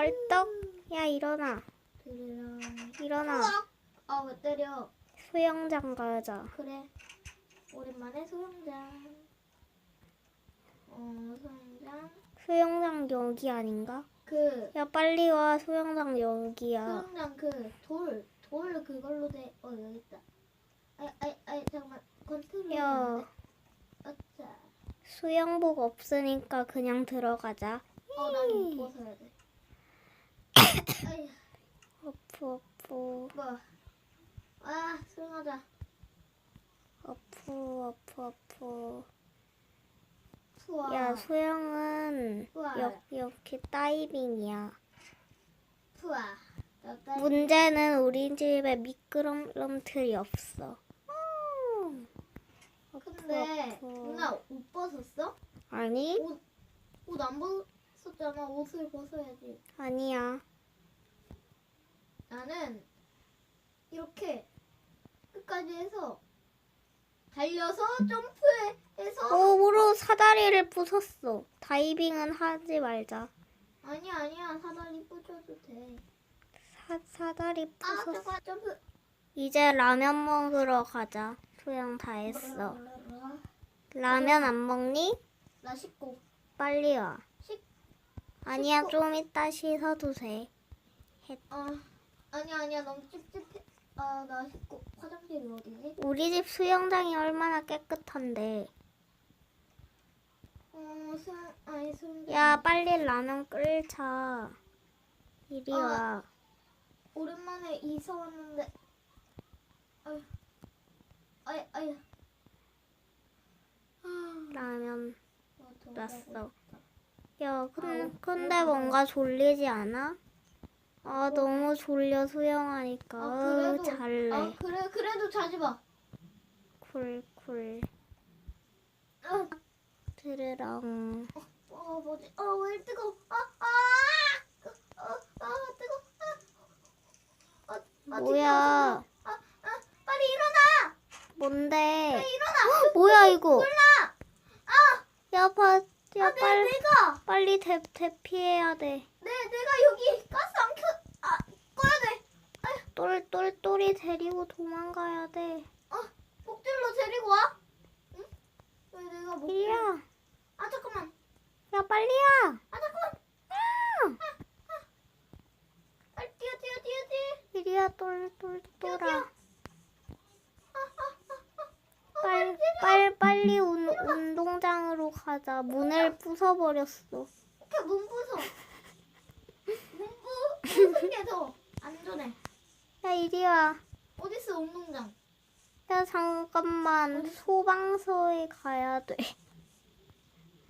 벌떡. 야 일어나. 드르렁. 일어나. 으악! 아, 왜 때려? 수영장 가자. 그래. 오랜만에 수영장. 어, 수영장. 수영장 여기 아닌가? 그 야 빨리 와 수영장 여기야. 수영장 그 돌, 돌 그걸로 돼. 어, 여기 있다. 아이, 아이, 아이, 잠깐만. 컨트롤. 야 어짜. 수영복 없으니까 그냥 들어가자. 어, 난 이거 벗어야 돼. 아이, 어프 어프 뭐. 아, 수영하자. 어프 어프 어프. 수아. 야 수영은 우와. 여, 이렇게 다이빙이야. 나 딸- 문제는 우리 집에 미끄럼틀이 없어. 음. 어프, 근데 어프. 누나 옷 벗었어? 아니 옷, 옷안 벗었잖아. 옷을 벗어야지. 아니야. 나는 이렇게 끝까지 해서 달려서 점프해서 몸으로 사다리를 부쉈어. 다이빙은 하지 말자. 아니야 아니야 사다리 부셔도 돼. 사, 사다리 아 부쉈어. 잠깐 점프. 이제 라면 먹으러 가자. 수영 다 했어. 라면 안 먹니? 나 씻고 빨리 와. 씻. 아니야. 좀 이따 씻어도 돼. 아 아니야 아니야 너무 찝찝해. 아 나 화장실이 어디지? 우리 집 수영장이 얼마나 깨끗한데. 어 수영 아니 수영. 야, 빨리 라면 끓자. 이리 아. 와. 오랜만에 이사 왔는데. 아유 아유 아유. 아, 라면 났어. 야, 근, 아우, 근데 뭔가 졸리지 않아? 아, 너무 졸려 수영하니까. 아, 어, 그래도- 잘래. 아 그래 그래도 자지 마. 쿨쿨. 아, 드르렁. 어 뭐지? 어왜 뜨거? 아아 아, 아, 뜨거. 아, 아, 아, 뭐야? 아, 아, 빨리 일어나. 뭔데? 빨리 일어나. 뭐야 이거? 몰라. 아, 야, 아, 내, 빨리 내가 빨리 대 대피해야 돼. 내 내가 여기 가스. 아. 똘똘똘이 데리고 도망가야 돼. 아 목줄로 데리고 와. 응? 왜 내가 목? 이리야, 아 잠깐만. 야 빨리야. 아 잠깐만. 아, 빨리 뛰어 뛰어 뛰어 뛰어. 이리야 똘똘똘아. 아, 아, 아, 아. 빨, 빨, 빨리 운, 운동장으로 가자. 문을 부숴버렸어. 이렇게 문 부숴. 문 부, 부순 게더 안전해. 야, 이리 와. 어딨어 운동장? 야, 잠깐만. 소방서에 가야 돼.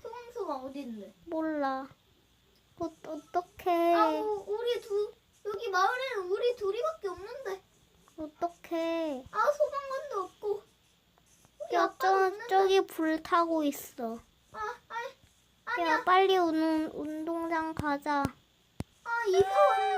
소방서가 어디 있는데? 몰라. 어, 어떡해. 아우 우리 두 여기 마을에는 우리 둘이밖에 없는데. 어떡해. 아 소방관도 없고. 우리 야, 아빠도 저, 없는데. 저기 불 타고 있어. 아, 아, 아니야. 야, 빨리 운, 운동장 가자. 아 이사 왔는데